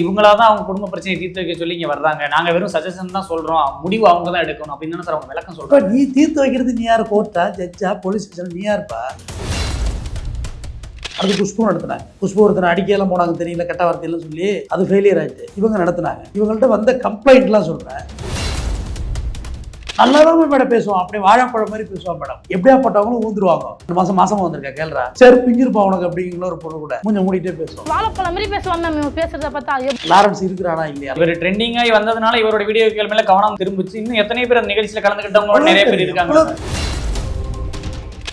இவங்களா தான் அவங்க குடும்ப பிரச்சனையை தீர்த்து வைக்க சொல்லி இங்க வர்றாங்க. நாங்க வெறும் சஜஷன் தான் சொல்றோம். முடிவு அவங்க தான் எடுக்கணும். அப்படின்னு தானே சார் அவங்க விளக்கம் இப்போ நீ தீர்த்து வைக்கிறது நீ யார்? கோர்ட்டா ஜட்ஜா போலீஸ் ஸ்டேஷன் நீ யாருப்பா? அது குஷ்பு நடத்தினாங்க. குஷ்பு ஒருத்தனை அடிக்கையெல்லாம் போனாங்க. தெரியல கெட்ட வார்த்தையெல்லாம் சொல்லி. அது ஃபெயிலியர் ஆயிடுச்சு. இவங்க நடத்தினாங்க. இவங்கள்ட்ட வந்த கம்ப்ளைண்ட்லாம் சொல்றேன். நல்லா தான் மேடம் பேசுவோம் அப்படியே வாழைப்பழம் மாதிரி பேசுவான் மேடம். எப்படியாப்பட்டவங்களும் ஊந்துருவாங்க. இந்த மாசம் மாசமா வந்திருக்கா கேள்றா சரி பிஞ்சிருப்பா உனக்கு அப்படிங்கிற ஒரு பொண்ணு கூட. கொஞ்சம் மூடிட்டே பேசுவோம் வாழைப்பழம் மாதிரி நம்ம இவன் பேசுறத பார்த்தா ஐயோ, லாரன்ஸ் இருக்கிறானா இல்லையா? இவர் ட்ரெண்டிங் ஆகி வந்ததுனால இவரோட வீடியோக்கள் மேல கவனம் திரும்பிச்சு. இன்னும் எத்தனை பேர் அந்த நிகழ்ச்சியில கலந்துக்கிட்டவங்க நிறைய பேர் இருக்காங்க.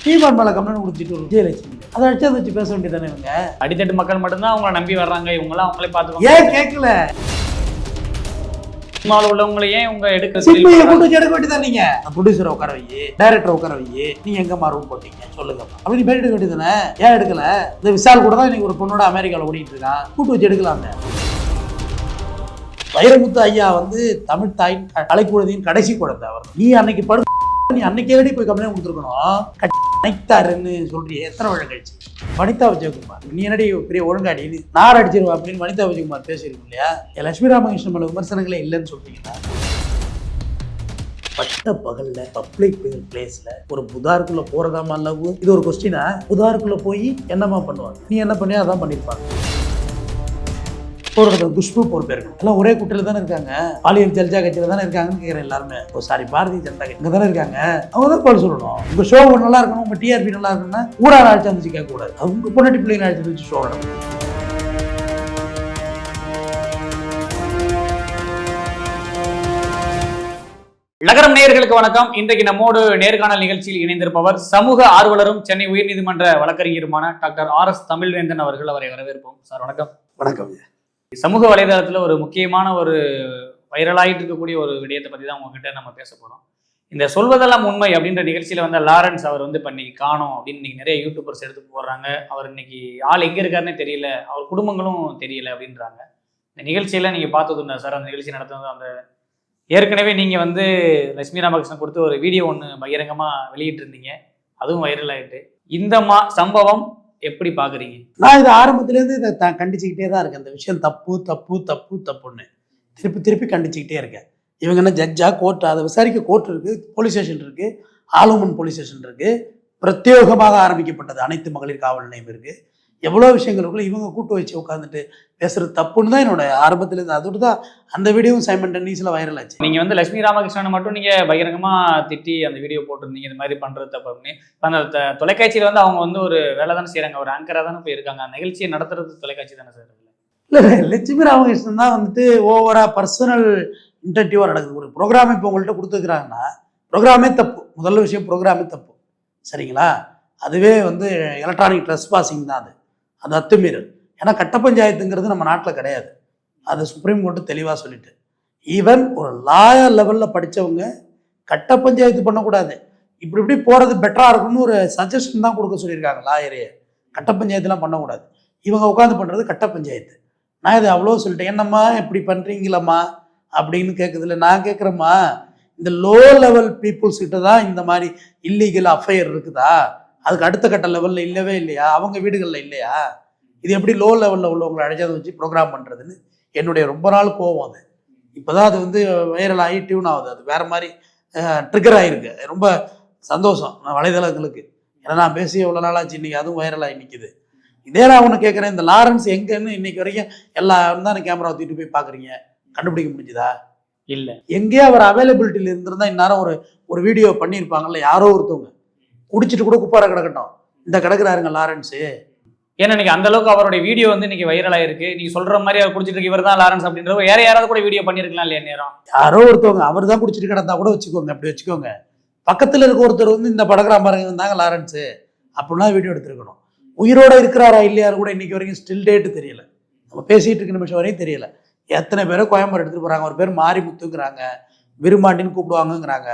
சீமான் மேல கம்ப்ளைண்ட் கொடுத்துட்டு ஒரு விஜயலட்சுமி அதை அடிச்சு வச்சு பேச வேண்டியதானே இவங்க? அடித்தட்டு மக்கள் மட்டும்தான் அவங்கள நம்பி வர்றாங்க. இவங்களாம் அவங்களே பாத்துக்கோங்க ஏன் கேட்கல சினிமாவில் உள்ளவங்களை ஏன் உங்க எடுக்க சிம்பிளை கூட்டு வச்சு எடுக்க வேண்டியதான் நீங்க. ப்ரொடியூசரை உட்கார வை டைரக்டர் உட்கார வை நீங்க எங்க ரூம் போட்டீங்க? சொல்லுங்க அப்படி பேர் எடுக்க வேண்டியதானே ஏன் எடுக்கல? இந்த விசால் கூட தான் இன்னைக்கு ஒரு பொண்ணோட அமெரிக்காவில் ஓடிட்டு இருக்கான் கூட்டு வச்சு எடுக்கலாமே. வைரமுத்து ஐயா வந்து தமிழ் தாயின் கலைக்குழந்தையின் கடைசி குழந்தை அவர். நீ அன்னைக்கு படு நீ அன்னைக்கே போய் கம்ப்ளைண்ட் கொடுத்துருக்கணும். அனைத்தாருன்னு சொல்றியே எத்தனை வருடம் கழிச்சு? வனிதா விஜயகுமார் நீ என்னடி பெரிய ஒழுங்காடி? நீ நார் அடிச்சிருவா அப்படின்னு வனிதா விஜயகுமார் பேசியிருக்கும் இல்லையா? லட்சுமி ராமகிருஷ்ணன் மேல விமர்சனங்களே இல்லைன்னு சொல்றீங்களா? பட்ட பகல்ல பப்ளிக் பிளேஸ்ல ஒரு புதாருக்குள்ள போறதாமா லவ்? இது ஒரு கொஸ்டினா புதாருக்குள்ள போய் என்னமா பண்ணுவாங்க? நீ என்ன பண்ணியா அதான் பண்ணிருப்பாங்க ஒரு குஷ்பு பொறுப்பேற்கணும் எல்லாம் ஒரே குட்டையில தானே இருக்காங்க. பாலியல் ஜல்ஜா கட்சியில தானே இருக்காங்கன்னு கேட்குறேன் எல்லாருமே. ஓ சாரி பாரதிய ஜனதா கட்சி இங்க தானே இருக்காங்க. அவங்க தான் பதில் சொல்லணும். உங்க ஷோ நல்லா இருக்கணும் உங்க டிஆர்பி நல்லா இருக்கணும்னா ஊரார் அழைச்சு வந்துச்சு கேட்க கூடாது. அவங்க பொண்ணாட்டி பிள்ளைங்க அழைச்சிட்டு வச்சு ஷோ நடக்கும் நகரம் நேயர்களுக்கு வணக்கம். இன்றைக்கு நம்மோடு நேர்காணல் நிகழ்ச்சியில் இணைந்திருப்பவர் சமூக ஆர்வலரும் சென்னை உயர்நீதிமன்ற வழக்கறிஞருமான டாக்டர் ஆர் எஸ் தமிழ்வேந்தன் அவர்கள் அவரை வரவேற்போம். சார் வணக்கம். வணக்கம் சமூக வலைதளத்தில் ஒரு முக்கியமான ஒரு வைரலாகிட்டு இருக்கக்கூடிய ஒரு விடயத்தை பற்றி தான் உங்ககிட்ட நம்ம பேச போகிறோம் இந்த சொல்வதெல்லாம் உண்மை அப்படின்ற நிகழ்ச்சியில் வந்து லாரன்ஸ் அவர் வந்து இன்றைக்கி காணும் அப்படின்னு இன்னைக்கு நிறைய யூடியூபர்ஸ் எடுத்து போடுறாங்க. அவர் இன்னைக்கு ஆள் எங்கே இருக்காருன்னே தெரியல. அவர் குடும்பங்களும் தெரியல அப்படின்றாங்க. இந்த நிகழ்ச்சியில் நீங்கள் பார்த்ததுண்டா சார். அந்த நிகழ்ச்சி நடத்துனது அந்த ஏற்கனவே நீங்கள் வந்து லட்சுமி ராமகிருஷ்ணன் கொடுத்து ஒரு வீடியோ ஒன்று பகிரங்கமாக வெளியிட்டிருந்தீங்க. அதுவும் வைரல் ஆயிட்டு. இந்த மா சம்பவம் எப்படி பாக்குறீங்க? நான் இது ஆரம்பத்துலேருந்து இதை த கண்டிச்சுக்கிட்டே தான் இருக்கேன். இந்த விஷயம் தப்பு தப்பு தப்பு தப்புன்னு. திருப்பி திருப்பி கண்டிச்சுக்கிட்டே இருக்கேன். இவங்க என்ன ஜட்ஜா கோர்ட் அதை விசாரிக்க கோர்ட் இருக்குது போலீஸ் ஸ்டேஷன் இருக்குது ஆலோமன் போலீஸ் ஸ்டேஷன் இருக்குது பிரத்யேகமாக ஆரம்பிக்கப்பட்டது அனைத்து மகளிர் காவல் நிலையம் இருக்குது எவ்வளோ விஷயங்கள் இருக்குல்ல இவங்க கூட்டு வச்சு உட்காந்துட்டு பேசுறது தப்புன்னு தான் என்னோட ஆரம்பத்துலேருந்து அதோட தான் அந்த வீடியோவும் சைமன் டென்னிஸில் வைரல் ஆச்சு. நீங்க வந்து லட்சுமி ராமகிருஷ்ணனை மட்டும் நீங்க பகிரங்கமா திட்டி அந்த வீடியோ போட்டிருந்தீங்க. இந்த மாதிரி பண்றது தப்பு அப்படின்னு. இப்ப அந்த தொலைக்காட்சியில வந்து அவங்க வந்து ஒரு வேலை தானே செய்றாங்க. ஒரு ஆங்கரா தானே போய் இருக்காங்க அந்த நிகழ்ச்சியை நடத்துறது தொலைக்காட்சி தானே சார் இல்லை லட்சுமி ராமகிருஷ்ணன் தான் வந்துட்டு ஓவரா பர்சனல் இன்டென்டிவாக நடக்குது. ஒரு ப்ரோக்ராம் இப்போ உங்கள்கிட்ட கொடுத்துருக்குறாங்கன்னா ப்ரோக்ராமே தப்பு. முதல்ல விஷயம் ப்ரோக்ராமே தப்பு. சரிங்களா? அதுவே வந்து எலக்ட்ரானிக் ட்ரெஸ் பாசிங் தான் அது. அது அத்துமீறல். ஏன்னா கட்ட பஞ்சாயத்துங்கிறது நம்ம நாட்டில் கிடையாது. அது சுப்ரீம் கோர்ட்டு தெளிவாக சொல்லிட்டு. ஈவன் ஒரு லாயர் லெவலில் படித்தவங்க கட்ட பஞ்சாயத்து பண்ணக்கூடாது. இப்படி இப்படி போகிறது பெட்டராக இருக்கும்னு ஒரு சஜஷன் தான் கொடுக்க சொல்லியிருக்காங்க லாயரே கட்ட பஞ்சாயத்துலாம் பண்ணக்கூடாது. இவங்க உட்காந்து பண்ணுறது கட்ட பஞ்சாயத்து. நான் இது அவ்வளோ சொல்லிட்டேன். என்னம்மா இப்படி பண்ணுறீங்களம்மா அப்படின்னு கேட்குதுல நான் கேட்குறேம்மா இந்த லோ லெவல் பீப்புள்ஸ் கிட்ட தான் இந்த மாதிரி இல்லீகல் அஃபையர் இருக்குதா? அதுக்கு அடுத்த கட்ட லெவலில் இல்லவே இல்லையா? அவங்க வீடுகளில் இல்லையா? இது எப்படி லோ லெவலில் உள்ளவங்களை அழைச்சதை வச்சு ப்ரோக்ராம் பண்ணுறதுன்னு என்னுடைய ரொம்ப நாள் கோவம் அது. இப்போ தான் அது வந்து வைரல் ஆகி டியூன் ஆகுது. அது வேறு மாதிரி ட்ரிகர் ஆகிருக்கு ரொம்ப சந்தோஷம். நான் வலைதளங்களுக்கு. ஏன்னா நான் பேசி எவ்வளோ நாளாச்சு. இன்னைக்கு அதுவும் வைரல் ஆகி நிற்கிது இதே நான் ஒன்று கேட்குறேன் இந்த லாரன்ஸ் எங்கன்னு இன்னைக்கு வரைக்கும் எல்லாரும் தான் கேமரா தூக்கிட்டு போய் பார்க்குறீங்க கண்டுபிடிக்க முடிஞ்சுதா? இல்ல. எங்கேயோ அவர் அவைலபிலிட்டியில் இருந்திருந்தா இந்நேரம் ஒரு ஒரு வீடியோ பண்ணியிருப்பாங்கல்ல யாரோ ஒருத்தவங்க. குடிச்சிட்டு கூட குப்பார கிடக்கட்டும். இந்த கிடக்குறாருங்க லாரன்ஸு. ஏன்னா இன்னைக்கு அந்த அளவுக்கு அவருடைய வீடியோ வந்து இன்னைக்கு வைரல் ஆயிருக்கு. நீங்க சொல்ற மாதிரி அவர் குடிச்சிட்டு இருக்கு இவர் தான் லாரன்ஸ் அப்படின்ற வேற யாராவது கூட வீடியோ பண்ணிருக்கலாம் இல்லையா நேரம்? யாரோ ஒருத்தவங்க அவர் தான் குடிச்சிட்டு கிடந்தா கூட வச்சுக்கோங்க அப்படி வச்சுக்கோங்க. பக்கத்தில் இருக்க ஒருத்தர் வந்து இந்த படகுறாம பாருங்க இருந்தாங்க லாரன்ஸு. அப்படின்னா வீடியோ எடுத்திருக்கணும். உயிரோட இருக்கிறாரா இல்லையாரு கூட இன்னைக்கு வரைக்கும் ஸ்டில் டேட்டு தெரியல. நம்ம பேசிட்டு இருக்க நிமிஷம் வரையும் தெரியல. எத்தனை பேரை கோயம்புத்தூர் எடுத்துட்டு போறாங்க? ஒரு பேர் மாரிமுத்துங்கிறாங்க விரும்பாண்டின்னு கூப்பிடுவாங்கங்கிறாங்க.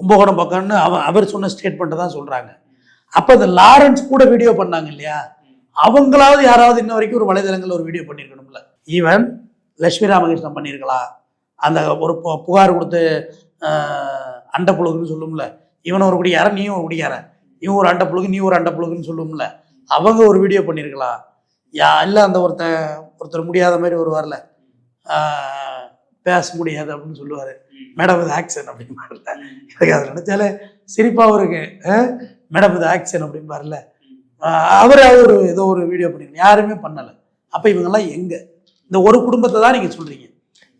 கும்பகோணம் பக்கம்னு அவ அவர் சொன்ன ஸ்டேட்மெண்ட்டை தான் சொல்கிறாங்க அப்போ இந்த லாரன்ஸ் கூட வீடியோ பண்ணாங்க இல்லையா? அவங்களாவது யாராவது இன்ன வரைக்கும் ஒரு வலைதளங்களில் ஒரு வீடியோ பண்ணியிருக்கணும்ல ஈவன் லட்சுமி ராமகிருஷ்ணன் பண்ணியிருக்கலாம் அந்த ஒரு பு- புகார் கொடுத்து ஆஹ், அண்டை புழுகுன்னு சொல்லும்ல. இவன் ஒரு குடியார நீயும் ஒரு குடியார இவன் ஒரு அண்டை புழுகு நீ ஒரு அண்டை புழுகுன்னு சொல்லும்ல. அவங்க ஒரு வீடியோ பண்ணியிருக்கலாம் யா இல்லை அந்த ஒருத்தன் ஒருத்தர் முடியாத மாதிரி வருவார்ல. பேச முடியாது அப்படின்னு சொல்லுவார். மேடம் இது ஆக்ஷன் அப்படிம்பாருல எனக்கு அதை நினச்சாலே சிரிப்பாகவும் இருக்கு. மேடம் இது ஆக்ஷன் அப்படிம்பாருல அவர் ஒரு ஏதோ ஒரு வீடியோ பண்ணிருக்கேன் யாருமே பண்ணலை. அப்போ இவங்கெல்லாம் எங்கே? இந்த ஒரு குடும்பத்தை தான் நீங்கள் சொல்கிறீங்க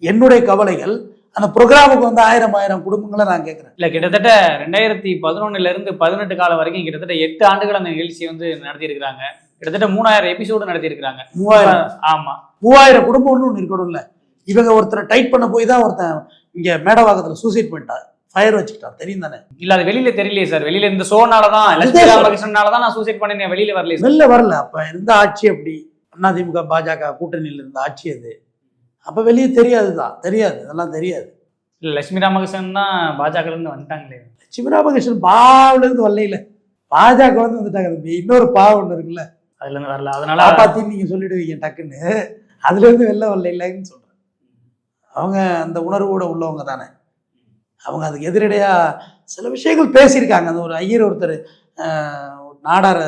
என்னுடைய கவலைகள் அந்த ப்ரோக்ராமுக்கு வந்து ஆயிரம் ஆயிரம் குடும்பங்களை நான் கேட்குறேன் இல்ல கிட்டத்தட்ட ரெண்டாயிரத்தி பதினொன்னுல இருந்து பதினெட்டு காலம் வரைக்கும் கிட்டத்தட்ட எட்டு ஆண்டுகள் அந்த நிகழ்ச்சி வந்து நடத்தி இருக்கிறாங்க கிட்டத்தட்ட மூணாயிரம் எபிசோடு நடத்தி இருக்கிறாங்க மூவாயிரம்? ஆமா. மூவாயிரம் குடும்பம்னு ஒன்று இருக்கணும்ல. இவங்க ஒருத்தரை டைட் பண்ண போய் தான் ஒருத்தன் இங்கே மேடவாக்கத்தில் சூசைட் பண்ணிட்டான். ஃபயர் வச்சுக்கிட்டான். தெரியும் தானே? இல்ல அது வெளியில தெரியலையே சார் வெளியில இந்த ஷோனால தான் லட்சுமி ராமகிருஷ்ணனால தான் நான் சூசைட் பண்ணேன் வெளியில வரலையே சார் வெளில வரல. அப்போ இருந்த ஆட்சி அப்படி அதிமுக பாஜக கூட்டணியில் இருந்த ஆட்சி அது அப்போ வெளியே தெரியாது தான். தெரியாது. அதெல்லாம் தெரியாது. இல்ல லட்சுமி ராமகிருஷ்ணன் தான் பாஜக இருந்து வந்துட்டாங்களே. சிவராமகிருஷ்ணன் பாவிலேருந்து வரலையில. பாஜக வந்து வந்துட்டாங்க. இன்னொரு பாவம் ஒன்று இருக்குல்ல. அதுல இருந்து வரல. அதனால காப்பாத்தின்னு நீங்கள் சொல்லிடுவீங்க டக்குன்னு. அதுலேருந்து வெளில வரல இல்லைன்னு சொல்கிறேன் அவங்க அந்த உணர்வோட உள்ளவங்க தானே. அவங்க அதுக்கு எதிரடையாக சில விஷயங்கள் பேசியிருக்காங்க. அந்த ஒரு ஐயர் ஒருத்தர் ஒரு நாடார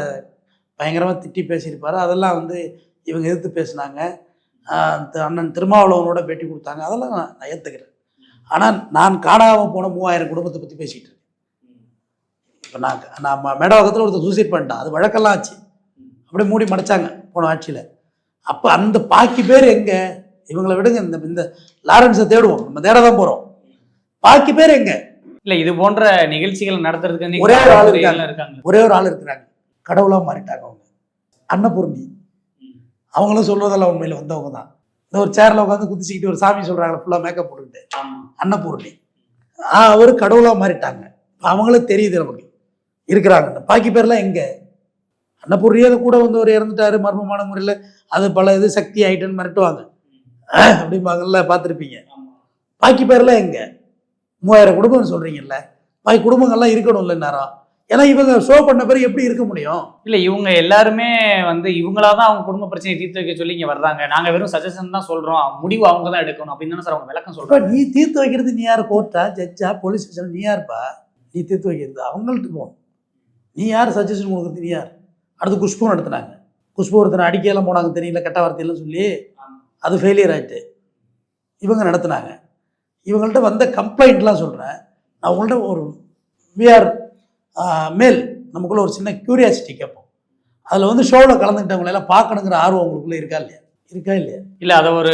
பயங்கரமாக திட்டி பேசியிருப்பார். அதெல்லாம் வந்து இவங்க எதிர்த்து பேசினாங்க. அண்ணன் திருமாவளவனோட பேட்டி கொடுத்தாங்க. அதெல்லாம் நான் நான் ஏற்றுக்கிறேன் ஆனால் நான் காணாமல் போன மூவாயிரம் குடும்பத்தை பற்றி பேசிகிட்டு இருக்கேன். இப்போ நான் நான் மேடவாக்கத்தில் ஒருத்தர் சூசைட் பண்ணிட்டான். அது வழக்கெல்லாம் ஆச்சு. அப்படியே மூடி மடைச்சாங்க போன ஆட்சியில். அப்போ அந்த பாக்கி பேர் எங்கே? இவங்களை விடுங்க இந்த இந்த லாரன்ஸை தேடுவோம். நம்ம தேட தான் போகிறோம் பாக்கி பேர் எங்கே? இல்ல இது போன்ற நிகழ்ச்சிகள் நடத்துறதுக்கு ஒரே ஒரு ஆள் இருக்காங்க. ஒரே ஒரு ஆள் இருக்கிறாங்க. கடவுளாக மாறிட்டாங்க அவங்க. அன்னபூர்ணி. அவங்களும் சொல்வதெல்லாம் உண்மையில் வந்தவங்க தான். இந்த ஒரு சேரில் உட்காந்து குதிச்சுக்கிட்டு ஒரு சாமி சொல்கிறாங்க ஃபுல்லாக மேக்கப் போட்டுக்கிட்டு. அன்னபூர்ணி. ஆ அவர் கடவுளாக மாறிட்டாங்க. அவங்களும் தெரியுது நமக்கு. இருக்கிறாங்க. பாக்கி பேர்லாம் எங்கே? அன்னபூர்ணியே கூட வந்து ஒரு இறந்துட்டாரு மர்மமான முறையில். அது பல இது சக்தி ஆயிட்டுன்னு மிரட்டுவாங்க. அப்படிம்பாங்கல்ல பார்த்துருப்பீங்க. பாக்கி பேர்லாம் எங்கே? மூவாயிரம் குடும்பம்னு சொல்கிறீங்கல்ல பாக்கி குடும்பங்கள்லாம் இருக்கணும்ல நேரம் ஏன்னா இவங்க ஷோ பண்ண பிறகு எப்படி இருக்க முடியும்? இல்ல இவங்க எல்லாருமே வந்து இவங்களா தான் அவங்க குடும்ப பிரச்சனையை தீர்த்து வைக்க சொல்லி இங்க வர்றாங்க. நாங்க வெறும் சஜஷன் தான் சொல்றோம். முடிவு அவங்க தான் எடுக்கணும். அப்படின்னு தானே சார் அவங்க விளக்கம் சொல்றாங்க. நீ தீர்த்து வைக்கிறது நீ யார்? கோர்ட்டா ஜட்ஜா போலீஸ் ஸ்டேஷன் நீ யாருப்பா? நீ தீர்த்து வைக்கிறது அவங்கள்ட்ட போகணும் நீ யார் சஜஷன் கொடுக்குறது? நீ யார்? அடுத்து குஷ்பு நடத்துனாங்க. குஷ்பு ஒருத்தனை அடிக்கையெல்லாம் போனாங்க தெரியல கெட்ட வார்த்தையெல்லாம் சொல்லி அது ஃபெயிலியர் ஆயிட்டு. இவங்க நடத்துனாங்க. இவங்கள்ட்ட வந்த கம்ப்ளைண்ட்லாம் சொல்கிறேன் நான் உங்கள்ட்ட ஒரு விஆர் மேல் நமக்குள்ள ஒரு சின்ன க்யூரியாசிட்டி கேட்போம். அதில் வந்து ஷோவில் கலந்துக்கிட்டவங்களை எல்லாம் பார்க்கணுங்கிற ஆர்வம் உங்களுக்குள்ள இருக்கா இல்லையா? இருக்கா இல்லையா? இல்ல அத ஒரு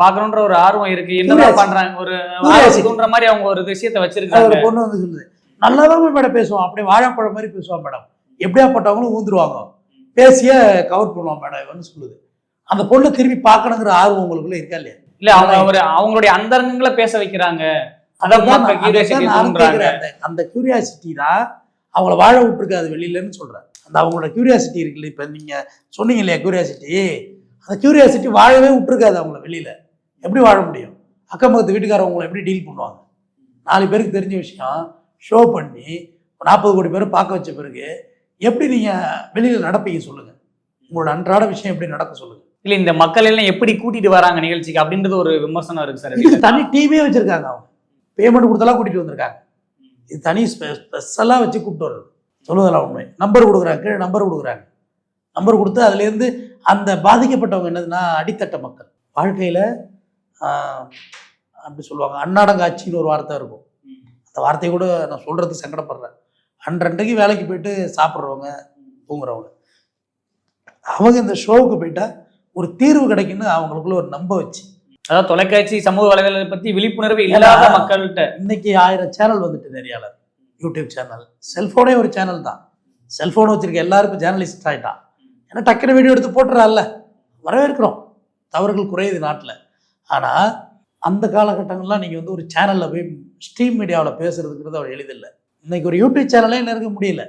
பாக்கணும்ன்ற ஒரு ஆர்வம் இருக்கு. என்ன Curiosity. பண்றாங்க ஒரு. ஆர்வத்துன்ற மாதிரி அவங்க ஒரு விஷயத்த வச்சிருக்காங்க ஒரு பொண்ணு வந்து சொல்லுது. நல்லா தான் மேடம் பேசுவான். அப்படியே வாழைப்பழம் மாதிரி பேசுவான் மேடம். எப்படியாப்பட்டவங்களும் ஊந்துருவாங்க. பேசிய கவர் பண்ணுவான் மேடம். இவன்னு சொல்லுது. அந்த பொண்ணை திரும்பி பார்க்கணுங்கிற ஆர்வம் உங்களுக்குள்ள இருக்கா இல்லையா? இல்ல அவங்க ஒரு அவங்களுடைய அந்தரங்கங்களை பேச வைக்கிறாங்க. அந்த- கியூரியாசிட்டி தான் அவங்கள வாழ விட்டுருக்காது வெளியிலன்னு சொல்றேன் அந்த அவங்களோட கியூரியாசிட்டி இருக்குல்ல இப்போ நீங்க சொன்னீங்க இல்லையா கியூரியாசிட்டி அந்த கியூரியாசிட்டி வாழவே விட்டுருக்காது அவங்கள வெளியில. எப்படி வாழ முடியும்? அக்கம் பக்கத்து வீட்டுக்காரவங்களை எப்படி டீல் பண்ணுவாங்க? நாலு பேருக்கு தெரிஞ்ச விஷயம் ஷோ பண்ணி நாற்பது கோடி பேரை பார்க்க வச்ச பிறகு எப்படி நீங்க வெளியில நடப்பீங்க சொல்லுங்க. உங்களோட அன்றாட விஷயம் எப்படி நடக்க சொல்லுங்க. இல்லை இந்த மக்கள் எல்லாம் எப்படி கூட்டிட்டு வராங்க நிகழ்ச்சிக்கு அப்படின்றது ஒரு விமர்சனம் இருக்கு சார். இது தனி டிவியே வச்சிருக்காங்க அவங்க. பேமெண்ட் கொடுத்தலாம் கூட்டிட்டு வந்திருக்காங்க. இது தனி ஸ்பெஷலாக வச்சு கூப்பிட்டு வர்றது. சொல்லுவதெல்லாம் உண்மை. நம்பர் கொடுக்குறாங்க கீழே நம்பர் கொடுக்குறாங்க. நம்பர் கொடுத்து அதுலேருந்து அந்த பாதிக்கப்பட்டவங்க என்னதுன்னா அடித்தட்ட மக்கள். வாழ்க்கையில் அப்படி சொல்லுவாங்க அன்னாடங்காட்சின்னு ஒரு வார்த்தை இருக்கும். அந்த வார்த்தையை கூட நான் சொல்கிறதுக்கு சங்கடப்படுறேன். அன்றன்றைக்கு வேலைக்கு போயிட்டு சாப்பிட்றவங்க தூங்குறவங்க. அவங்க இந்த ஷோவுக்கு போயிட்டா ஒரு தீர்வு கிடைக்குன்னு அவங்களுக்குள்ள ஒரு நம்ப வச்சு. அதாவது தொலைக்காட்சி சமூக வலைதளத்தை பத்தி விழிப்புணர்வு இல்லாத மக்கள்கிட்ட. இன்னைக்கு ஆயிரம் சேனல் வந்துட்டு நிறையால யூடியூப் சேனல். செல்ஃபோனே ஒரு சேனல் தான். செல்ஃபோன் வச்சிருக்க எல்லாருக்கும் ஜேர்னலிஸ்ட் ஆகிட்டான் ஏன்னா டக்குனு வீடியோ எடுத்து போட்டுறான்ல வரவேற்கிறோம். தவறுகள் குறையுது நாட்டில். ஆனால் அந்த காலகட்டங்கள்லாம் நீங்கள் வந்து ஒரு சேனலில் போய் ஸ்ட்ரீம் மீடியாவில் பேசுறதுங்கிறது அவ்வளோ எளிதில்லை. இன்னைக்கு ஒரு யூடியூப் சேனலே நெருங்க முடியல.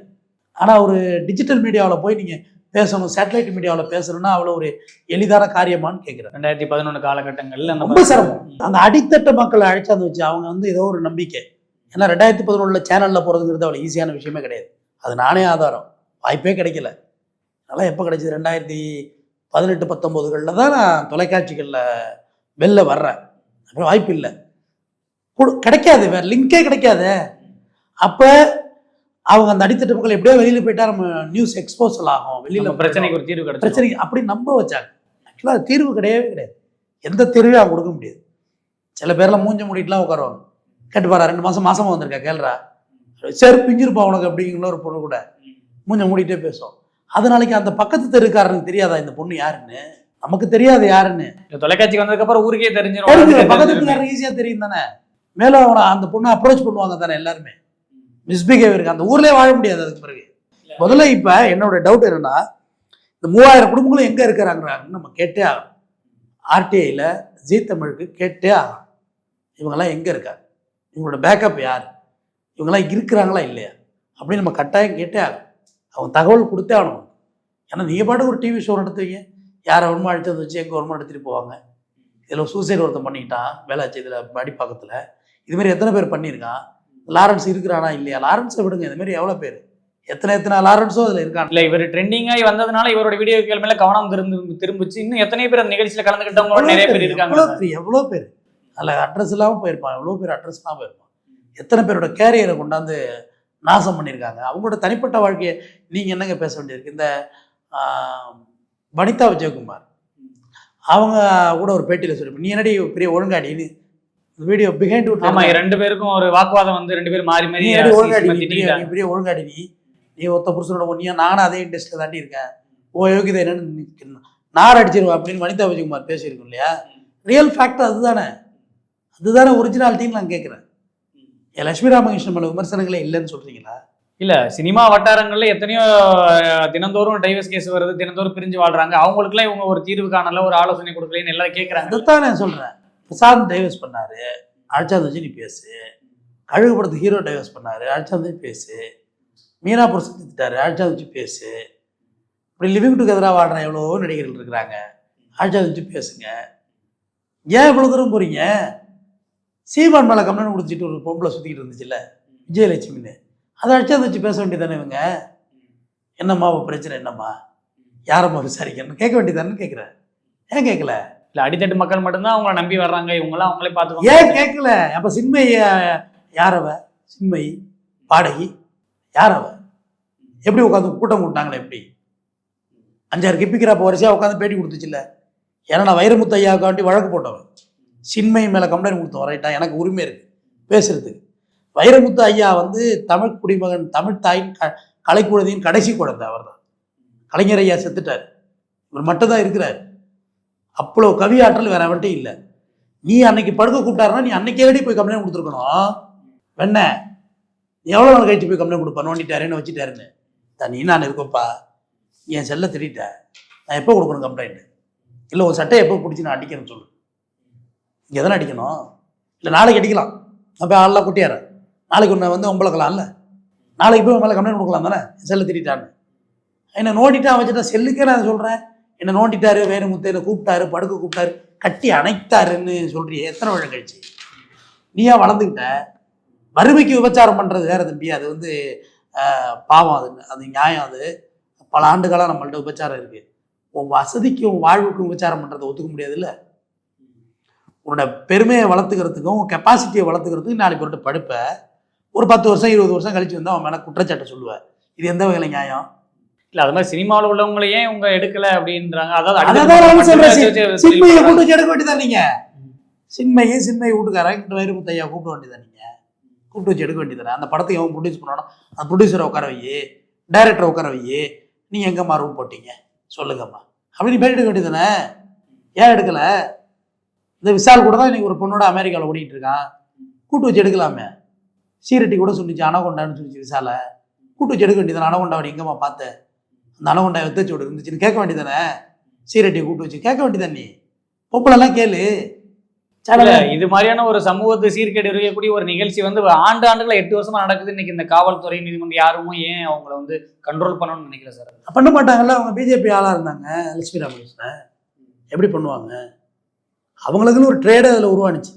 ஆனால் ஒரு டிஜிட்டல் மீடியாவில் போய் நீங்கள் பேசணும். சேட்டலைட் மீடியாவில் பேசணும்னா அவ்வளோ ஒரு எளிதான காரியமான்னு கேட்குறேன் ரெண்டாயிரத்தி பதினொன்று காலகட்டங்கள்ல ரொம்ப சிரமம். அந்த அடித்தட்ட மக்களை அழைச்சாந்து வச்சு அவங்க வந்து ஏதோ ஒரு நம்பிக்கை. ஏன்னா ரெண்டாயிரத்தி பதினொன்றில் சேனலில் போகிறதுங்கிறது அவ்வளோ ஈஸியான விஷயமே கிடையாது. அது நானே ஆதாரம். வாய்ப்பே கிடைக்கல. அதெல்லாம் எப்போ கிடைச்சது? ரெண்டாயிரத்தி பதினெட்டு பத்தொம்போதுகளில் தான் நான் தொலைக்காட்சிகளில் வெளில வர்றேன். அப்புறம் வாய்ப்பு இல்லை கொடு- கிடைக்காது. வேறு லிங்கே கிடைக்காது. அப்போ அவங்க அந்த அடித்தட்டு மக்கள் எப்படியோ வெளியில போயிட்டா நம்ம நியூஸ் எக்ஸ்போசல் ஆகும். வெளியில பிரச்சனைக்கு ஒரு தீர்வு கிடைச்சு பிரச்சனை அப்படி நம்ப வச்சாங்க. ஆக்சுவலாக தீர்வு கிடையவே கிடையாது. எந்த தீர்வையும் அவங்க கொடுக்க முடியாது. சில பேர்லாம் மூஞ்ச மூடிட்டுலாம் உட்காருவாங்க. கேட்டுப்பாரா ரெண்டு மாசம் மாசமா வந்திருக்கா கேள்றா சரி பிஞ்சிருப்பா உனக்கு அப்படிங்கிற ஒரு பொண்ணு கூட மூஞ்ச மூடிட்டே பேசும். அதனாலைக்கு அந்த பக்கத்து தெருக்காரனுக்கு தெரியாதா இந்த பொண்ணு யாருன்னு? நமக்கு தெரியாது யாருன்னு. இந்த தொலைக்காட்சிக்கு வந்ததுக்கு அப்புறம் ஊருக்கே தெரிஞ்சிடும் தெரிஞ்சு உலகத்துக்கே பக்கத்து தெரிஞ்சிரும். தெருக்காரன் ஈஸியா தெரியும் தானே. மேலும் அவனை அந்த பொண்ணை அப்ரோச் பண்ணுவாங்க தானே எல்லாருமே. மிஸ்பிஹேவியருக்கு அந்த ஊர்லயே வாழ முடியாது அதுக்கு பிறகு. முதல்ல இப்ப என்னோட டவுட் என்னன்னா இந்த மூவாயிரம் குடும்பங்களும் எங்க இருக்கிறாங்கன்னு நம்ம கேட்டே ஆகணும். ஆர்டிஐல ஜீ தமிழுக்கு கேட்டே ஆகணும். இவங்கெல்லாம் எங்க இருக்காங்க? இவங்களோட பேக்கப் யார்? இவங்கெல்லாம் இருக்கிறாங்களா இல்லையா? அப்படின்னு நம்ம கட்டாயம் கேட்டே ஆகணும். அவங்க தகவல் கொடுத்தே ஆகணும். ஏன்னா நீங்கள் பாட்டுக்கு ஒரு டிவி ஷோ நடத்துவீங்க. யாரை வருமா அழைச்சது வச்சு எங்கே வருமா எடுத்துகிட்டு போவாங்க? இதில் சூசைட் ஒருத்தன் பண்ணிக்கிட்டான் வேலாச்சி இதில் மடிப்பாக்கத்தில் இதுமாரி எத்தனை பேர் பண்ணியிருக்கான்? லாரன்ஸ் இருக்கிறானா இல்லையா? லாரன்ஸை விடுங்க இந்த மாதிரி எவ்வளோ பேர்? எத்தனை எத்தனை லாரன்ஸும் அதில் இருக்கான் இல்ல இவர் ட்ரெண்டிங் ஆகி வந்ததுனால இவரோட வீடியோக்கள் மேல கவனம் திருந்து திரும்பிச்சு. இன்னும் எத்தனை பேர் அந்த நிகழ்ச்சியில கலந்துக்கிட்டவங்க நிறைய பேர்? இருக்காங்க. எவ்வளோ பேர்? எவ்வளோ பேர்? அதில் அட்ரஸ் இல்லாமல் போயிருப்பான். எவ்வளோ பேர் அட்ரஸ் இல்லாமல் போயிருப்பான். எத்தனை பேரோட கேரியரை கொண்டாந்து நாசம் பண்ணியிருக்காங்க. அவங்களோட தனிப்பட்ட வாழ்க்கையை நீங்கள் என்னங்க பேச வேண்டியிருக்கு? இந்த வனிதா விஜயகுமார். அவங்க கூட ஒரு பேட்டியில் சொல்லி நீ என்னடி பெரிய ஒழுங்காடின்னு வீடியோ பிஹைண்ட் ஆமா ரெண்டு பேருக்கும் ஒரு வாக்குவாதம் வந்து ரெண்டு பேரும் மாறி மாறி ஒழுங்காடி நீ பெரிய ஒழுங்காடி நீ. நீ ஒத்த புருஷனோட ஒன்னியா நானும் அதே இண்டஸ்ட்ரியில் தாண்டி இருக்கேன். ஓ யோகிதை என்னன்னு நார் அடிச்சிருவா அப்படின்னு வனிதா விஜயகுமார் பேசியிருக்கோம் இல்லையா? ரியல் ஃபேக்ட் அதுதானே அதுதானே ஒரிஜினாலிட்டின்னு நான் கேட்குறேன். லட்சுமி ராமகிருஷ்ணன் மேல விமர்சனங்களே இல்லைன்னு சொல்றீங்களா? இல்ல சினிமா வட்டாரங்கள்ல எத்தனையோ தினந்தோறும் டைவர்ஸ் கேஸ் வருது தினந்தோறும் பிரிஞ்சு வாழ்றாங்க. அவங்களுக்குலாம் இவங்க ஒரு தீர்வு காணல ஒரு ஆலோசனை கொடுக்கலன்னு எல்லாரும் கேக்குறாங்க. அதைத்தான் நான் சொல்றேன். பிரசாந்த் டைவர்ஸ் பண்ணார். அழைச்சாந்து வச்சு நீ பேசு. கழுகு படத்துக்கு ஹீரோ டைவர்ஸ் பண்ணார். அழைச்சாந்து வச்சு பேசு. மீனா புருஷன் திட்டாரு. அழைச்சாந்து வச்சு பேசு. இப்படி லிவிங் டுகெதராக வாடுற எவ்வளவோ நடிகர்கள் இருக்கிறாங்க. அழைச்சாந்து வச்சு பேசுங்க. ஏன் இவ்வளோ தூரம் போகிறீங்க சீமான் மேலே கம்ப்ளைண்ட் கொடுத்துட்டு ஒரு பொம்பளை சுற்றிக்கிட்டு இருந்துச்சுல்ல? விஜயலட்சுமின்னு. அதை அழைச்சாந்து வச்சு பேச வேண்டியதானே இவங்க? என்னம்மா பிரச்சனை என்னம்மா? யாரம்மா விசாரிக்கணும் கேட்க வேண்டியதானு கேட்குறேன். ஏன் கேட்கல? இல்ல அடித்தட்டு மக்கள் மட்டும்தான் அவங்கள நம்பி வர்றாங்க. இவங்கெல்லாம் அவங்களே ஏன் கேட்கல அப்ப சின்மை யாரவ? யார் சின்மை பாடகி யாரவ? எப்படி உட்காந்து கூட்டம் கூட்டாங்களே எப்படி? அஞ்சாறு கிப்பிக்கிறப்ப வரிசையா உட்காந்து பேட்டி கொடுத்துச்சுல்ல. ஏன்னா நான் வைரமுத்து ஐயாவுக்கு வழக்கு போட்டவன்? சின்மை மேலே கம்ப்ளைண்ட் கொடுத்தோம் ரைட்டா எனக்கு உரிமை இருக்கு. பேசுறதுக்கு. வைரமுத்து ஐயா வந்து தமிழ் குடிமகன் தமிழ் தாயின் க கலைக்குழந்தையின் கடைசி குழந்தை அவர் தான் கலைஞர் ஐயா செத்துட்டார். இவர் மட்டும் தான் இருக்கிறார். அவ்வளோ கவி ஆற்றல் வேற அவன்கிட்ட இல்லை. நீ அன்னைக்கு படுக்க கூப்பிட்டாருன்னா நீ அன்னைக்கே போய் கம்ப்ளைண்ட் கொடுத்துருக்கணும். வெண்ண எவ்வளோ நாள் கழிச்சு போய் கம்ப்ளைண்ட் கொடுப்பா? நோண்டிட்டாருன்னு வச்சுட்டாருன்னு. தான் நீ நான் இருக்கோப்பா என் செல்லை திருட்டேன் நான் எப்போ கொடுக்கணும் கம்ப்ளைண்ட் இல்லை ஒரு சட்டையை எப்போ பிடிச்சி நான் அடிக்கிறேன்னு சொல்லு. இங்கே எதனா அடிக்கணும்? இல்லை நாளைக்கு அடிக்கலாம். நான் போய் ஆள்லாம் குட்டியாரேன். நாளைக்கு ஒன்று வந்து உம்பளக்கலாம்ல நாளைக்கு போய் உன் மேலே கம்ப்ளைண்ட் கொடுக்கலாம் தானே? என் திட்டான்னு என்னை நோண்டிட்டான் வச்சுட்டா செல்லுக்கே நான் சொல்கிறேன் என்னை நோண்டிட்டாரு வேணுமுத்து முத்தையில கூப்பிட்டாரு படுக்க கூப்பிட்டாரு கட்டி அணைத்தாருன்னு சொல்றியே. எத்தனை வருஷம் கழிச்சு? நீயா வளர்ந்துக்கிட்ட வறுமைக்கு விபச்சாரம் பண்றது வேற தம்பி. அது வந்து பாவம் அது. அது நியாயம் அது. பல ஆண்டுகளாக நம்மள்ட்ட விபச்சாரம் இருக்கு. உன் வசதிக்கும் உன் வாழ்வுக்கும் விபச்சாரம் பண்றதை ஒத்துக்க முடியாதுல்ல? உன்னோட பெருமையை வளர்த்துக்கிறதுக்கும் கெப்பாசிட்டியை வளர்த்துக்கிறதுக்கும் நாளைக்கு பொருட்டு படுப்ப. ஒரு பத்து வருஷம் இருபது வருஷம் கழிச்சு வந்து அவன் மேலே குற்றச்சாட்டை சொல்லுவேன் இது எந்த வகையில் நியாயம்? இல்ல அது மாதிரி சினிமாவில் உள்ளவங்களை ஏன் உங்க எடுக்கல அப்படின்றாங்க? அதாவது சின்மையை கூட்டு வச்சு எடுக்க வேண்டியதான் நீங்க. சின்மையை சின்மை வீட்டுக்காரன் கிட்ட வைரமுத்தையா கூப்பிட வேண்டியதான் நீங்க. கூப்பிட்டு வச்சு எடுக்க வேண்டியதானே அந்த படத்தை எவன் ப்ரொடியூஸ் பண்ணணும் அந்த ப்ரொடியூசரை உட்கார வை டைரக்டரை உட்கார வை நீங்க எங்கம்மா ரூம் போட்டீங்க? சொல்லுங்கம்மா. அப்படின்னு பேர் எடுக்க வேண்டியதானே ஏன் எடுக்கல? இந்த விசால் கூட தான் இன்னைக்கு ஒரு பொண்ணோட அமெரிக்காவில் ஓடிட்டு இருக்கான். கூட்டு வச்சு எடுக்கலாமே. சீரட்டி கூட சொன்னிச்சு அனகொண்டான்னு சொல்லிச்சு விசால. கூட்டு வச்சு எடுக்க வேண்டியதானே அனகொண்டாவை எங்கம்மா பார்த்த? அந்த அனகொண்டாவை வித்தச்சோடு இருந்துச்சுன்னு கேட்க வேண்டியதானே சீரட்டியை கூட்டு வச்சு. கேட்க வேண்டியதானே நீ பொம்பளைலாம் கேளு. இது மாதிரியான ஒரு சமூகத்தை சீர்கேடு இருக்கக்கூடிய ஒரு நிகழ்ச்சி வந்து ஆண்டு ஆண்டுகளா எட்டு வருஷமா நடக்குது. இன்னைக்கு இந்த காவல்துறை நீதிமன்றம் யாருமே ஏன் அவங்கள வந்து கண்ட்ரோல் பண்ணணும்னு நினைக்கல சார்? பண்ண மாட்டாங்கல்ல. அவங்க பிஜேபி ஆளா இருந்தாங்க. லட்சுமி ராமகிருஷ்ணன் எப்படி பண்ணுவாங்க? அவங்களுக்குன்னு ஒரு ட்ரேடு அதில் உருவானுச்சு.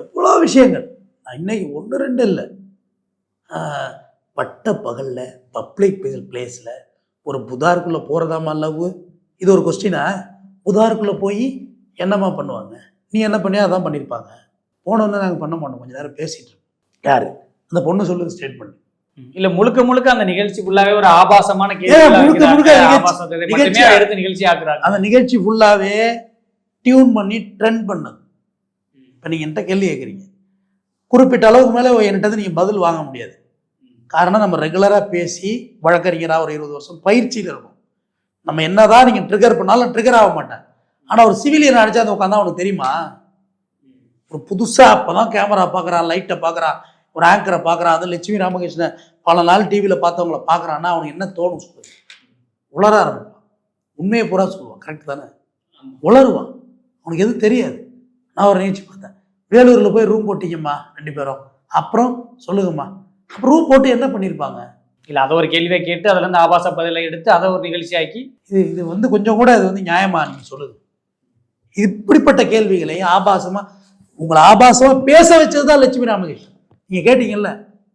எவ்வளோ விஷயங்கள்? நான் இன்னைக்கு ஒன்று ரெண்டு இல்லை. பட்ட பகலில் பப்ளிக் பிளேஸில் ஒரு புதாருக்குள்ளே போகிறதாமா லவ்? இது ஒரு கொஸ்டினா புதாருக்குள்ளே போய் என்னம்மா பண்ணுவாங்க? நீ என்ன பண்ணியா? அதான் பண்ணியிருப்பாங்க போனோன்னே நாங்கள் பண்ண மாட்டோம். கொஞ்ச நேரம் பேசிகிட்டு இருக்கோம் யார்? அந்த பொண்ணு சொல்லுங்க ஸ்டேட்மெண்ட் இல்ல முழுக்க முழுக்க அந்த நிகழ்ச்சி ஃபுல்லாவே ஒரு ஆபாசமான முழுக்க முழுக்க எடுத்து நிகழ்ச்சி ஆக்குறாங்க. அந்த நிகழ்ச்சி ஃபுல்லாகவே டியூன் பண்ணி ட்ரெண்ட் பண்ணது. இப்போ நீங்கள் என்கிட்ட கேள்வி கேட்குறீங்க குறிப்பிட்ட அளவுக்கு மேலே என்கிட்ட நீங்கள் பதில் வாங்க முடியாது. காரணம் நம்ம ரெகுலராக பேசி வழக்கறிஞராக ஒரு இருபது வருஷம் பயிற்சியில் இருக்கும். நம்ம என்னதான் நீங்கள் ட்ரிகர் பண்ணாலும் ட்ரிகர் ஆக மாட்டேன். ஆனால் ஒரு சிவிலியன் அடிச்சா அந்த உட்காந்தா அவனுக்கு தெரியுமா? ஒரு புதுசாக அப்போ தான் கேமரா பார்க்குறான் லைட்டை பார்க்குறான் ஒரு ஆங்கரை பார்க்குறான் அது லட்சுமி ராமகிருஷ்ணன் பல நாள் டிவியில் பார்த்தவங்கள பார்க்குறான்னா அவனுக்கு என்ன தோணும் சொல்லு உளர ஆரம்பிப்பான். உண்மையை பூரா சொல்லுவான். கரெக்ட் தானே? உளருவான். அவனுக்கு எதுவும் தெரியாது. நான் ஒரு நிகழ்ச்சி பார்த்தேன். வேலூரில் போய் ரூம் போட்டிங்கம்மா ரெண்டு பேரும். அப்புறம் சொல்லுங்கம்மா. அப்புறம் ரூம் போட்டு என்ன பண்ணியிருப்பாங்க இல்ல அதை ஒரு கேள்வியை கேட்டு அதுல இருந்து ஆபாச பதிலை எடுத்து அதை ஒரு நிகழ்ச்சி ஆக்கி இது இது வந்து கொஞ்சம் கூட இது வந்து நியாயமா நீங்க சொல்லுது? இப்படிப்பட்ட கேள்விகளை ஆபாசமா உங்களை ஆபாசமா பேச வச்சது தான் லட்சுமி ராமகிருஷ்ணன். நீங்க கேட்டீங்கல்ல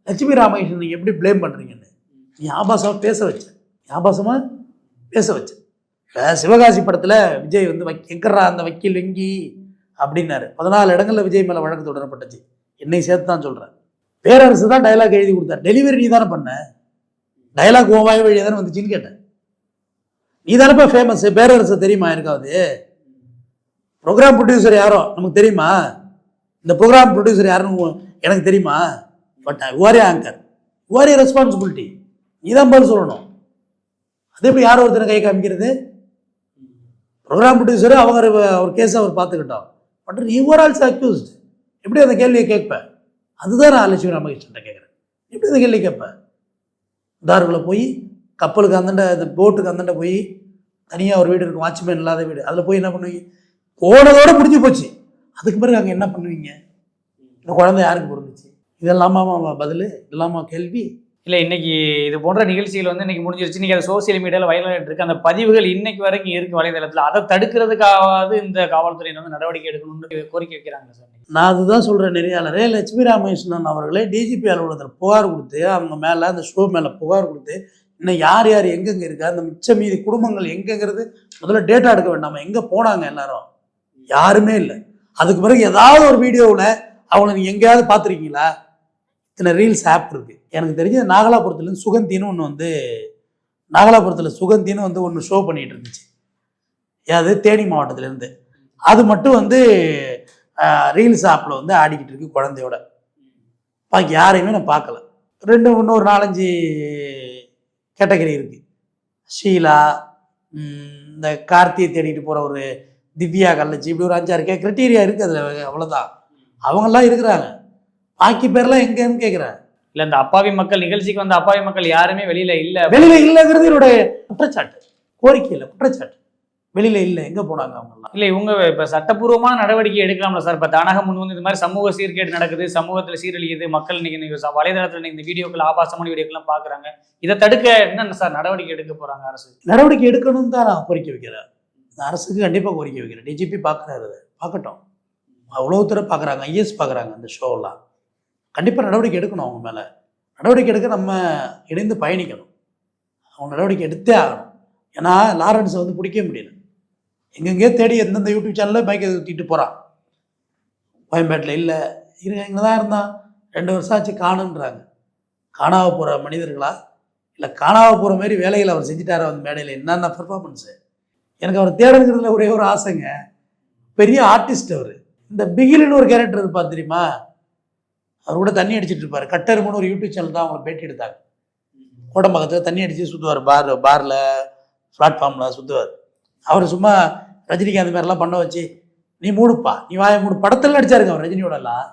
லட்சுமி ராமகிருஷ்ணன் நீங்க எப்படி ப்ளேம் பண்றீங்கன்னு? நீ ஆபாசமா பேச வச்ச நீ ஆபாசமா பேச வச்ச. இப்ப சிவகாசி படத்துல விஜய் வந்து வக்கி எங்கறா அந்த வக்கீல் வெங்கி? அப்படின்னாரு. பதினாலு இடங்கள்ல விஜய் மேல வழக்கு தொடரப்பட்டுச்சு. என்னை சேர்த்து தான் சொல்றேன். பேரரசு தான் டயலாக் எழுதி கொடுத்தார். டெலிவரி நீ தானே பண்ண? டயலாக் உன் வாய் வழியாக தானே வந்துச்சுன்னு கேட்டேன். நீ தானப்பா ஃபேமஸ் பேரரசு தெரியுமா இருக்காது ப்ரோக்ராம் ப்ரொடியூசர் யாரோ? நமக்கு தெரியுமா? இந்த ப்ரோக்ராம் ப்ரொடியூசர் யாருன்னு எனக்கு தெரியுமா? பட் ஓரே ஆங்கர் ஓரே ரெஸ்பான்சிபிலிட்டி நீ தான் பதில் சொல்லணும். அது எப்படி யாரோ ஒருத்தனை கை காமிக்கிறது? ப்ரோக்ராம் ப்ரொடியூசர் அவங்க அவர் கேஸை அவர் பார்த்துக்கிட்டோம். பட் நீ ஓவர் ஆல்ஸ் அக்யூஸ்ட் எப்படி அந்த கேள்வியை கேட்பேன் அதுதான் நான் லட்சுமி ராமகிருஷ்ணன் கேட்குறேன் எப்படி அந்த கேள்வி கேட்பேன் தாருக்குள்ளே போய் கப்பலுக்கு அந்தண்ட இந்த போட்டுக்கு அந்தண்ட போய் தனியாக ஒரு வீடு இருக்கும் வாட்ச்மேன் இல்லாத வீடு. அதில் போய் என்ன பண்ணுவீங்க? போனதோட முடிஞ்சு போச்சு. அதுக்கு பிறகு அங்கே என்ன பண்ணுவீங்க? இந்த குழந்தை யாருக்கு பிறந்துச்சு? இதெல்லாமா பதில்? இதெல்லாமா கேள்வி? இல்லை இன்னைக்கு இது போன்ற நிகழ்ச்சிகள் வந்து இன்னைக்கு முடிஞ்சிருச்சு. இன்னைக்கு அது சோசியல் மீடியாவில் வைரல் இருக்கு. அந்த பதிவுகள் இன்னைக்கு வரைக்கும் இருக்கு வலைதளத்தில். அதை தடுக்கிறதுக்காவது இந்த காவல்துறையினர் வந்து நடவடிக்கை எடுக்கணும்னு கோரிக்கை வைக்கிறாங்க சார் நான் அதுதான் சொல்கிறேன் நெறியாளரே. லட்சுமி ராமகிருஷ்ணன் அவர்களே டிஜிபி அலுவலகத்தில் புகார் கொடுத்து அவங்க மேலே அந்த ஷோ மேலே புகார் கொடுத்து இன்னும் யார் யார் எங்கெங்கே இருக்கா அந்த மிச்ச மீதி குடும்பங்கள் எங்கேங்கிறது முதல்ல டேட்டா எடுக்க வேண்டாமா? எங்கே போனாங்க எல்லாரும்? யாருமே இல்லை. அதுக்கு பிறகு ஏதாவது ஒரு வீடியோவில் அவங்கள நீங்கள் எங்கேயாவது பார்த்துருக்கீங்களா? இத்தனை ரீல்ஸ் ஆப் இருக்குது எனக்கு தெரிஞ்சது நாகலாபுரத்துலேருந்து சுகந்தின்னு ஒன்று வந்து நாகலாபுரத்தில் சுகந்தின்னு வந்து ஒன்று ஷோ பண்ணிகிட்டு இருந்துச்சு. அது தேனி மாவட்டத்துலேருந்து. அது மட்டும் வந்து ரீல்ஸ் ஆப்பில் வந்து ஆடிக்கிட்டு இருக்கு குழந்தையோட. பாக்கி யாரையுமே நான் பார்க்கல ரெண்டு இன்னொரு நாலஞ்சு கேட்டகரி இருக்கு. ஷீலா இந்த கார்த்தியை தேடிட்டு போகிற ஒரு திவ்யா கல்லச்சி இப்படி ஒரு அஞ்சாறு கே கிரிட்டீரியா இருக்குது அதில் அவ்வளோதான் அவங்கெல்லாம் இருக்கிறாங்க. பாக்கி பேர்லாம் எங்கன்னு கேட்குறேன் இல்ல இந்த அப்பாவி மக்கள் நிகழ்ச்சிக்கு வந்த அப்பாவி மக்கள் யாருமே வெளியில இல்ல. வெளியில இல்லைங்கிறது என்னுடைய குற்றச்சாட்டு கோரிக்கை இல்லை குற்றச்சாட்டு. வெளியில இல்லை எங்கே போனாங்க அவங்கெல்லாம்? இல்ல இவங்க இப்ப சட்டப்பூர்வமான நடவடிக்கை எடுக்கலாம்ல சார். இப்ப தானக முன் வந்து இந்த மாதிரி சமூக சீர்கேடு நடக்குது சமூகத்துல சீரழியுது மக்கள் இன்னைக்கு வலைதளத்துல இந்த வீடியோக்கள் ஆபாசமான வீடியோக்கெல்லாம் பாக்குறாங்க. இதை தடுக்க என்னென்ன சார் நடவடிக்கை எடுக்க போறாங்க அரசு? நடவடிக்கை எடுக்கணும்னு தான் நான் கோரிக்கை வைக்கிறேன். அரசுக்கு கண்டிப்பாக கோரிக்கை வைக்கிறேன். டிஜிபி பார்க்குறாரு பார்க்கட்டும் அவ்வளோ தூரம் பார்க்குறாங்க ஐஎஸ் பார்க்குறாங்க அந்த ஷோவெல்லாம் கண்டிப்பாக நடவடிக்கை எடுக்கணும் அவங்க மேலே. நடவடிக்கை எடுக்க நம்ம இணைந்து பயணிக்கணும். அவங்க நடவடிக்கை எடுத்தே ஆகணும். ஏன்னா லாரன்ஸை வந்து பிடிக்க முடியல. எங்கெங்கேயோ தேடி எந்தெந்த யூடியூப் சேனலில் பைக்கை ஊற்றிட்டு போகிறான் கோயம்பேட்டில் இல்லை. இருக்க இங்கே தான் இருந்தான். ரெண்டு வருஷம் ஆச்சு காணுன்றாங்க காணாம போகிற மனிதர்களா? இல்லை காணாம போகிற மாதிரி வேலைகளை அவர் செஞ்சுட்டார் அந்த மேடையில்? என்னென்ன பெர்ஃபார்மன்ஸு எனக்கு அவர் தேடுங்கிறதுல ஒரே ஒரு ஆசைங்க. பெரிய ஆர்டிஸ்ட் அவர். இந்த பிகில்னு ஒரு கேரக்டர் இருப்பார் தெரியுமா? அவர் கூட தண்ணி அடிச்சிட்டு இருப்பார். கட்டருமனு ஒரு யூடியூப் சேனல் தான் அவங்களை பேட்டி எடுத்தாங்க. கோடம்பாக்கத்தில் தண்ணி அடித்து சுற்றுவார் பார் பாரில் பிளாட்ஃபார்மில் சுற்றுவார் அவர் சும்மா ரஜினிகாந்த் மாதிரிலாம் பண்ண வச்சு நீ மூடுப்பா. நீ வாய மூடு. படத்தில் நடிச்சாருங்க அவர் ரஜினியோடலாம்.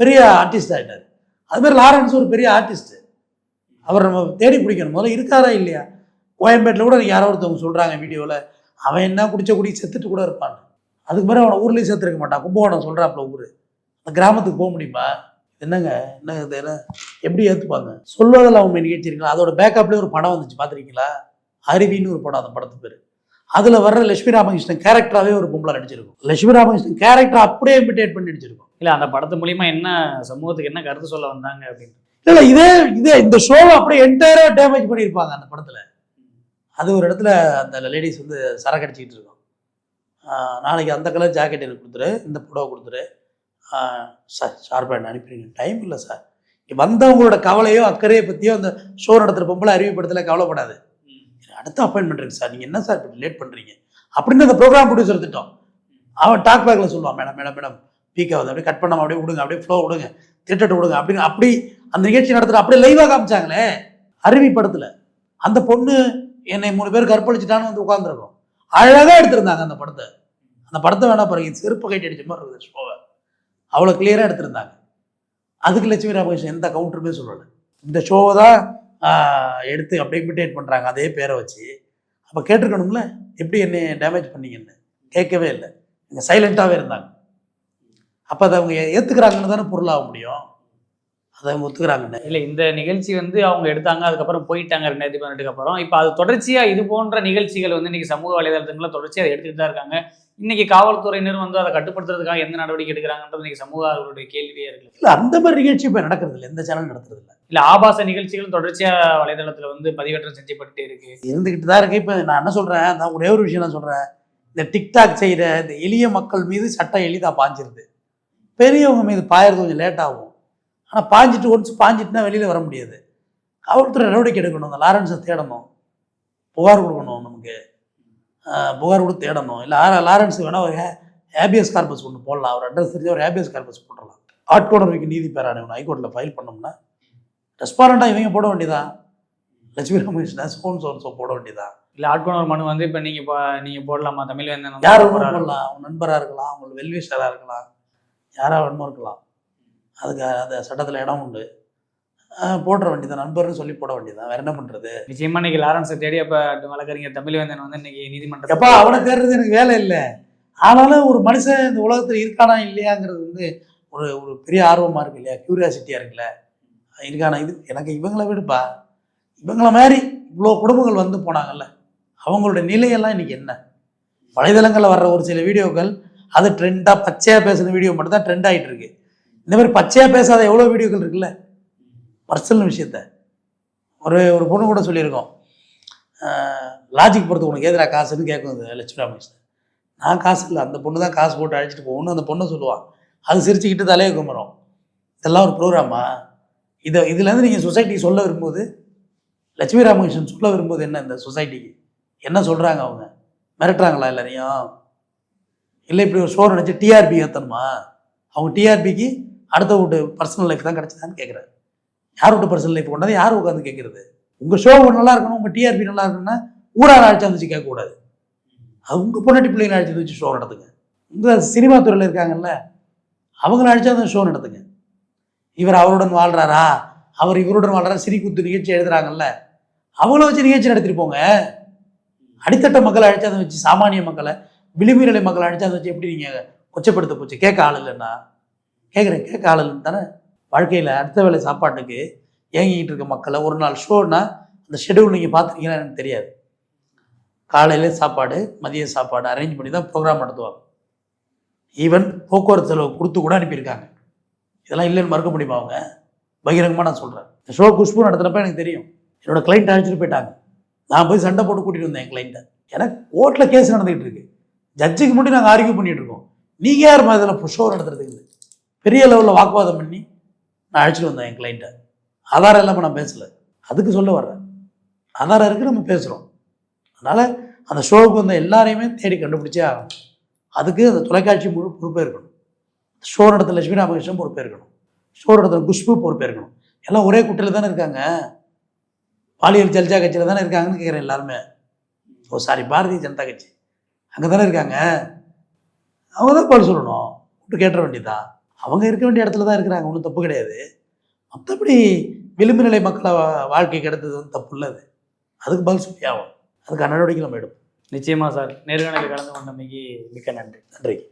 பெரிய ஆர்டிஸ்ட் ஆகிட்டார் அதுமாதிரி லாரன்ஸ் ஒரு பெரிய ஆர்டிஸ்ட்டு அவர் நம்ம தேடி பிடிக்கணும். முதல்ல இருக்காரா இல்லையா? கோயம்பேட்டில் கூட யாரோ ஒருத்தவங்க சொல்கிறாங்க வீடியோவில் அவன் என்ன குடிச்ச குடி செத்துட்டு கூட இருப்பான். அதுக்கு பிறகு அவனை ஊர்லேயும் சேர்த்துருக்க மாட்டான். கும்பகோணம் சொல்கிறாப்புல ஊர். அந்த கிராமத்துக்கு போக முடியுமா? என்னங்க என்ன இது என்ன? எப்படி ஏற்றுப்பாங்க சொல்வதில் அவங்க நிகழ்ச்சி இருக்குல்ல அதோட பேக்கப்லேயே ஒரு படம் வந்துச்சு பார்த்துருக்கீங்களா? அருவின்னு ஒரு படம் அந்த படத்து பேர். அதில் வர்ற லட்சுமி ராமகிருஷ்ணன் கேரக்டராகவே ஒரு பொம்பளை நடிச்சிருக்கும். லட்சுமி ராமகிருஷ்ணன் கேரக்டர் அப்படியே இமிட்டேட் பண்ணி நடிச்சிருக்கும். இல்ல அந்த படத்து மூலியமா என்ன சமூகத்துக்கு என்ன கருத்து சொல்ல வந்தாங்க அப்படின்னு. இல்லை இதே இதே இந்த ஷோவை அப்படியே என்டையராக டேமேஜ் பண்ணியிருப்பாங்க அந்த படத்தில். அது ஒரு இடத்துல அந்த லேடிஸ் வந்து சரக்கு அடிச்சிக்கிட்டு இருக்கும். நாளைக்கு அந்த கலர் ஜாக்கெட் எனக்கு கொடுத்துரு இந்த புடவை கொடுத்துரு. சார் ஷார்ப் பேண்ட் அனுப்பிடுங்க டைம் இல்லை சார். வந்தவங்களோட கவலையோ அக்கறையை பற்றியோ அந்த ஷோ நடத்துகிற பொம்பளை அறிவுப்படுத்தல கவலைப்படாது. அடுத்த அப்பாயின்மெண்ட் இருக்கு சார். நீங்கள் என்ன சார் இப்படி லேட் பண்ணுறீங்க அப்படின்னு அந்த ப்ரோக்ராம் ப்ரொடியூசர் திட்டம். அவன் டாக் பேக்ல சொல்லுவான் மேடம் மேடம் மேடம் பீக் ஆகுது. அப்படியே கட் பண்ணாம அப்படியே விடுங்க அப்படியே ஃப்ளோ விடுங்க. திட்டட்டு விடுங்க. அப்படின்னு அப்படி அந்த நிகழ்ச்சி நடத்துகிற அப்படியே லைவாக காமிச்சாங்களே. அருவி படத்தில் அந்த பொண்ணு என்னை மூணு பேர் கற்பழிச்சிட்டான்னு வந்து உட்காந்துருக்கோம் அழகாக எடுத்திருந்தாங்க அந்த படத்தை. அந்த படத்தை வேணா பாருங்க செருப்பு கைட்டு அடிச்ச மாதிரி இருக்குது ஷோவை அவ்வளோ கிளியராக எடுத்திருந்தாங்க. அதுக்கு லட்சுமி ராமகிருஷ்ணன் எந்த கவுண்டருமே சொல்லலை. இந்த ஷோவை தான் எடுத்து அப்படியே இமிட்டேட் பண்ணுறாங்க அதே பேரை வச்சு. அப்போ கேட்டிருக்கணும்ல எப்படி என்னை டேமேஜ் பண்ணீங்கன்னு? கேட்கவே இல்லை. இங்கே சைலண்ட்டாகவே இருந்தாங்க. அப்போ அதை அவங்க ஏற்றுக்கிறாங்கன்னு தானே பொருளாக முடியும். அதை அவங்க ஒத்துக்கிறாங்கன்னு. இல்லை இந்த நிகழ்ச்சி வந்து அவங்க எடுத்தாங்க அதுக்கப்புறம் போயிட்டாங்க ரெண்டாயிரத்தி பதினெட்டுக்கு அப்புறம். இப்போ அது தொடர்ச்சியாக இது போன்ற நிகழ்ச்சிகள் வந்து இன்னைக்கு சமூக வலைதளத்துக்குள்ள தொடர்ச்சியாக அதை எடுத்துகிட்டு தான் இருக்காங்க. இன்னைக்கு காவல்துறையினர் வந்து அதை கட்டுப்படுத்துறதுக்காக எந்த நடவடிக்கை எடுக்கிறாங்கன்றது இன்னைக்கு சமூக ஆர்வலருடைய கேள்வியே இருக்கு. இல்லை அந்த மாதிரி நிகழ்ச்சி இப்போ நடக்கிறது இல்லை. எந்த சேனல் நடத்துறது இல்லை. இல்ல ஆபாச நிகழ்ச்சிகளும் தொடர்ச்சியா வலைதளத்துல வந்து பதிவேற்றம் செஞ்சப்பட்டுட்டே இருக்கு. இருந்துக்கிட்டு தான் இருக்கு. இப்போ நான் என்ன சொல்கிறேன் நான் ஒரே ஒரு விஷயம் நான் சொல்கிறேன் இந்த டிக்டாக் செய்கிற இந்த எளிய மக்கள் மீது சட்டம் எளிதாக பாஞ்சிருது. பெரியவங்க மீது பாயறது கொஞ்சம் லேட் ஆகும். ஆனால் பாஞ்சிட்டு ஒன்ஸ் பாஞ்சிட்டுனா வெளியில் வர முடியாது. காவல்துறை நடவடிக்கை எடுக்கணும். அந்த லாரன்ஸை தேடணும். புகார் கொடுக்கணும் நமக்கு. புகார் கொடுத்து தேடணும். இல்லை லாரன்ஸ் வேணால் ஒரு ஹேபியஸ் கார்பஸ் ஒன்று போடலாம். ஒரு அட்ரஸ் தெரிஞ்ச ஒரு ஹேபியஸ் கார்பஸ் போட்டுடலாம். ஆட்கோணருக்கு நீதி பேராணைவன் ஹைகோர்ட்டில் ஃபைல் பண்ணோம்னா ரெஸ்பாரண்டாக இவங்க போட வேண்டியதா? லட்சுமி ராமகிருஷ்ணன் ஸ்போன் சோன்ஸோ போட வேண்டியதா? இல்ல ஆட்கொணர் மனு வந்து இப்ப நீங்க பா- நீங்க போடலாமா? தமிழ் யார் வந்து வேணுமோ போடலாம். அவங்க நண்பராக இருக்கலாம். அவங்க வெல்விஷராக இருக்கலாம். யாராக வேணுமோ இருக்கலாம். அதுக்கு அந்த சட்டத்தில் இடம் உண்டு. போடுற வேண்டியதான் நண்பர்னு சொல்லி போட வேண்டியதான் வேற என்ன பண்ணுறது நிச்சயமா இன்னைக்கு லாரன்ஸை தேடி அப்ப வழக்கறிஞர் தமிழ் வேந்தன் வந்து இன்னைக்கு நீதிமன்றத்தில் எப்பா அவனை தேடுறது எனக்கு வேலை இல்லை. ஆனாலும் ஒரு மனுஷன் இந்த உலகத்தில் இருக்கானா இல்லையாங்கிறது வந்து ஒரு ஒரு பெரிய ஆர்வமாக இருக்கு இல்லையா? க்யூரியாசிட்டியாக இருக்குல்ல. இருக்கானா? இது எனக்கு இவங்கள விடுப்பா. இவங்கள மாதிரி இவ்வளோ குடும்பங்கள் வந்து போனாங்கல்ல. அவங்களோட நிலையெல்லாம் இன்னைக்கு என்ன? வலைதளங்களில் வர்ற ஒரு சில வீடியோக்கள் அது ட்ரெண்டாக பச்சையாக பேசுன வீடியோ மட்டும் தான் ட்ரெண்ட் ஆகிட்டு இருக்கு. இந்த மாதிரி பச்சையாக பேசாத எவ்வளோ வீடியோக்கள் இருக்குல்ல? பர்சனல் விஷயத்த. ஒரு ஒரு பொண்ணு கூட சொல்லியிருக்கோம். லாஜிக் பொறுத்து உனக்கு எதிராக காசுன்னு கேட்கும் இது லட்சுமி ராமகிருஷ்ணன் நான் காசு இல்லை அந்த பொண்ணு தான் காசு போட்டு அழைச்சிட்டு போகணும்னு அந்த பொண்ணை சொல்லுவான் அது சிரிச்சுக்கிட்டு தலையை கும்புறோம் இதெல்லாம் ஒரு ப்ரோக்ராமா இதை இதுலேருந்து நீங்கள் சொசைட்டிக்கு சொல்ல விரும்புவது லட்சுமி ராமகிருஷ்ணன் சொல்ல விரும்புவது என்ன இந்த சொசைட்டிக்கு என்ன சொல்கிறாங்க அவங்க? மிரட்டுறாங்களா எல்லாரையும்? இல்லை இப்படி ஒரு ஷோ நினச்சி டிஆர்பி ஏற்றணுமா அவங்க டிஆர்பிக்கு அடுத்த வீட்டு பர்சனல் லைஃப் தான் கிடச்சிதான்னு கேட்குறாரு யாரோட பர்சனல் லைஃப் கொண்டாந்து யார் உட்காந்து கேட்குறது? உங்கள் ஷோ நல்லா இருக்கணும் உங்கள் டிஆர்பி நல்லா இருக்கணும்னா ஊரார் அழைச்சா வந்துச்சு கேட்கக்கூடாது. அவங்க பொண்டாட்டி பிள்ளைங்களை அழைச்சி வச்சு ஷோ நடத்துங்க. உங்கள் சினிமா துறையில் இருக்காங்கல்ல அவங்கள அழைச்சா அந்த ஷோ நடத்துங்க. இவர் அவருடன் வாழ்றாரா? அவர் இவருடன் வாழ்கிறாரா சிரி குத்து நிகழ்ச்சி எழுதுறாங்கல்ல அவங்கள வச்சு நிகழ்ச்சி நடத்திட்டு போங்க. அடித்தட்ட மக்களை அழைச்சாத வச்சு சாமானிய மக்களை விளிம்பு நிலை மக்களை அழைச்சாத வச்சு எப்படி நீங்கள் கொச்சப்படுத்த போச்சு? கேட்க ஆள் இல்லைன்னா? கேட்குறேன் கேட்க ஆள் இல்லைன்னு தானே? வாழ்க்கையில் அடுத்த வேளை சாப்பாட்டுக்கு ஏங்கிக்கிட்டு இருக்க மக்களை ஒரு நாள் ஷோனா அந்த ஷெடியூல் நீங்கள் பார்த்துருக்கீங்களா எனக்கு தெரியாது. காலையில் சாப்பாடு மதிய சாப்பாடு அரேஞ்ச் பண்ணி தான் ப்ரோக்ராம் நடத்துவாங்க. ஈவன் போக்குவரத்து செலவு கொடுத்து கூட அனுப்பியிருக்காங்க. இதெல்லாம் இல்லைன்னு மறுக்க முடியுமா அவங்க? பகிரங்கமாக நான் சொல்கிறேன் இந்த ஷோ குஷ்பு நடத்துகிறப்ப எனக்கு தெரியும். என்னோடய கிளைண்ட் அழைச்சிட்டு போயிட்டாங்க. நான் போய் சண்டை போட்டு கூட்டிகிட்டு வந்தேன் என் கிளைண்ட்டை எனக்கு கோர்ட்டில் கேஸ் நடந்துகிட்டு இருக்கு. ஜட்ஜுக்கு முன்னாடி நாங்கள் ஆர்கியூ பண்ணிகிட்டு இருக்கோம். நீங்கள் யார் இதில் ஷோ நடத்துறதுக்கு? பெரிய லெவலில் வாக்குவாதம் பண்ணி நான் அழைச்சிட்டு வந்தேன் என் கிளைண்ட்டை ஆதாரம் இல்லாமல் நான் பேசலை. அதுக்கு சொல்ல வர்றேன். ஆதாரம் இருக்குது நம்ம பேசுகிறோம் அதனால் அந்த ஷோவுக்கு வந்த எல்லாரையுமே தேடி கண்டுபிடிச்சே ஆகணும். அதுக்கு அந்த தொலைக்காட்சி முழு பொறுப்பேற்கணும். ஷோ நடத்த லட்சுமி ராமகிருஷ்ணன் பொறுப்பேற்கணும். ஷோ நடத்துகிற குஷ்பு பொறுப்பேற்கணும். எல்லாம் ஒரே குட்டையில் தானே இருக்காங்க? பாலியல் ஜல்ஜா கட்சியில் தானே இருக்காங்கன்னு கேட்குறேன் எல்லாருமே. ஓ சாரி பாரதிய ஜனதா கட்சி. அங்கே தானே இருக்காங்க? அவங்க தான் பதில் சொல்லணும். விட்டு கேட்டுற வேண்டியதான் அவங்க இருக்க வேண்டிய இடத்துல தான் இருக்கிறாங்க. ஒன்றும் தப்பு கிடையாது. மற்றபடி விளிம்பு நிலை மக்களை வா- வாழ்க்கை கிடைத்தது வந்து தப்பு இல்லை அது. அதுக்கு பதில் சொல்லி ஆகும் அதுக்கு நடவடிக்கை நம்ம எடுப்போம். நிச்சயமா சார். நேர்காணலில் கலந்து கொண்டமைக்கு மிக்க நன்றி. நன்றி.